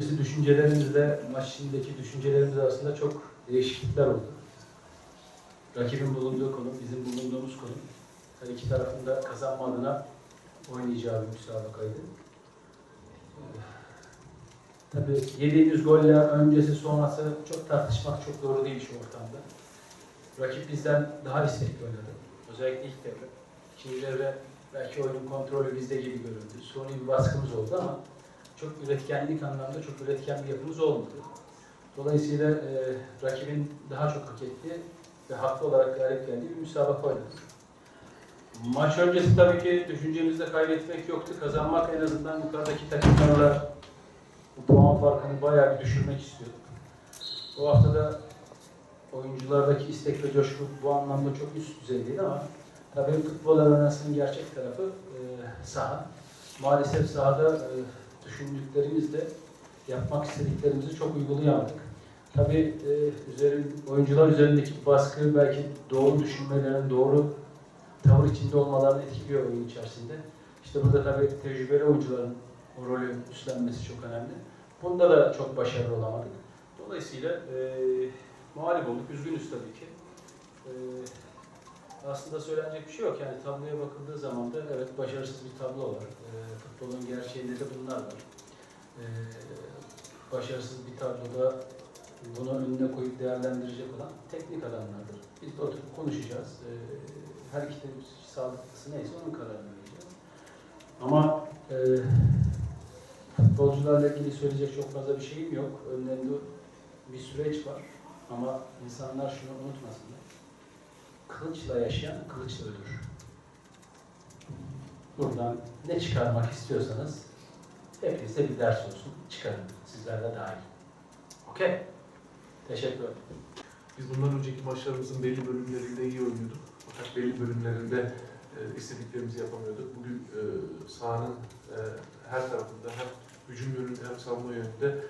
Bizim düşüncelerimizle maç içindeki düşüncelerimiz arasında çok değişiklikler oldu. Rakibin bulunduğu konum, bizim bulunduğumuz konum. Her iki tarafın da kazanma adına oynayacağı bir müsabakaydı. Tabii yediğimiz golle öncesi sonrası çok tartışmak çok doğru değil şu ortamda. Rakip bizden daha istekli oynadı. Özellikle ilk devre. İkinci devre belki oyunun kontrolü bizde gibi göründü. Suni bir baskımız oldu ama çok üretkenlik anlamda çok üretken bir yapımız olmadı. Dolayısıyla e, rakibin daha çok hak ettiği ve haklı olarak galip geldiği bir müsabaka oynadık. Maç öncesi tabii ki düşüncemizde kaybetmek yoktu. Kazanmak en azından yukarıdaki takımlarla bu puan farkını bayağı bir düşürmek istiyorduk. Bu hafta da oyunculardaki istek ve coşku bu anlamda çok üst düzeydeydi ama tabii futbol arenasının gerçek tarafı e, saha. Maalesef sahada e, düşündüklerimizle yapmak istediklerimizi çok uygulayamadık. Tabii e, üzerin, oyuncular üzerindeki baskı belki doğru düşünmelerin, doğru tavır içinde olmalarını etkiliyor oyun içerisinde. İşte burada tabii tecrübeli oyuncuların o rolü üstlenmesi çok önemli. Bunda da çok başarılı olamadık. Dolayısıyla e, mağlup olduk. Üzgünüz tabii ki. E, aslında söylenecek bir şey yok. Yani tabloya bakıldığı zaman da evet başarısız bir tablo var. E, futbolun gerçeğinde de bunlar var. E, başarısız bir tabloda bunu önüne koyup değerlendirecek olan teknik adamlardır. Biz de oturup konuşacağız. E, her de sağlıklısı neyse onun kararını vereceğiz. Ama e, futbolcularla ilgili söyleyecek çok fazla bir şeyim yok. Önlerinde bir süreç var. Ama insanlar şunu unutmasınlar. Kılıçla yaşayan kılıçla ölür. Buradan ne çıkarmak istiyorsanız hepinize bir ders olsun. Çıkarın. Sizler de dahil. Okey? Teşekkür ederim. Biz bundan önceki maçlarımızın belli bölümlerinde iyi oynuyorduk. Fakat belli bölümlerinde e, istediklerimizi yapamıyorduk. Bugün e, sahanın e, her tarafında hem hücum yönünde hem savunma yönünde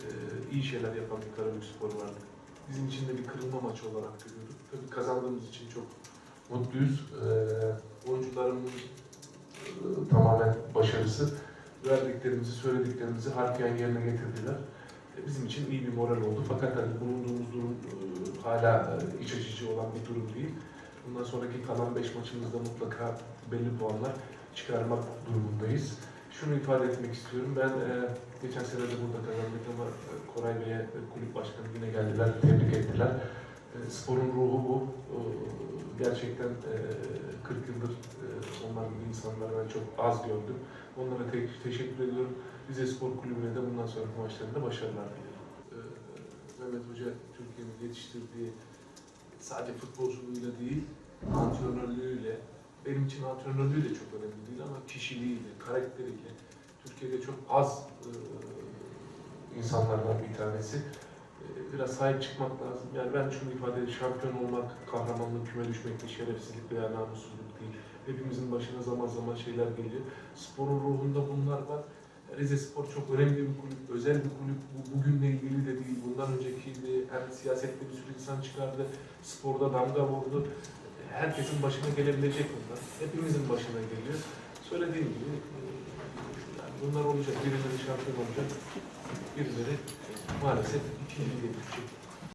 e, iyi şeyler yapan bir Karabük Spor vardı. Bizim için de bir kırılma maçı olarak görüyorduk. Tabii kazandığımız için çok mutluyuz. E, oyuncularımın e, tamamen başarısı. Verdiklerimizi, söylediklerimizi harfiyen yerine getirdiler. E, bizim için iyi bir moral oldu. Fakat hani bulunduğumuz durum e, hala iç açıcı olan bir durum değil. Bundan sonraki kalan 5 maçımızda mutlaka belli puanlar çıkarmak durumundayız. Şunu ifade etmek istiyorum. Ben e, geçen sene de burada kazandık ama e, Koray Bey'e e, kulüp başkanı yine geldiler, tebrik ettiler. E, sporun ruhu bu. E, gerçekten e, 40 yıldır e, onlar gibi insanları ben çok az gördüm. Onlara te- teşekkür ediyorum. Rize Spor Kulübü'ne de bundan sonraki maçlarında başarılar diliyorum. Ee, Mehmet Hoca Türkiye'nin yetiştirdiği sadece futbolculuğuyla değil, antrenörlüğüyle, benim için antrenörlüğü de çok önemli değil ama kişiliğiyle, karakteriyle Türkiye'de çok az e, insanlardan bir tanesi. E, biraz sahip çıkmak lazım. Yani ben şunu ifade ediyorum, şampiyon olmak, kahramanlık, küme düşmek değil, şerefsizlik veya namussuzluk değil. Hepimizin başına zaman zaman şeyler geliyor. Sporun ruhunda bunlar var. Rize Spor çok önemli bir kulüp, özel bir kulüp. Bu bugünle ilgili de değil. Bundan öncekiydi. Hem siyasette bir sürü insan çıkardı. Sporda damga vurdu. Herkesin başına gelebilecek bunlar. Hepimizin başına geliyor. Söylediğim gibi yani bunlar olacak. Birileri şampiyon olacak. Birileri maalesef ikinciliğe düşecek.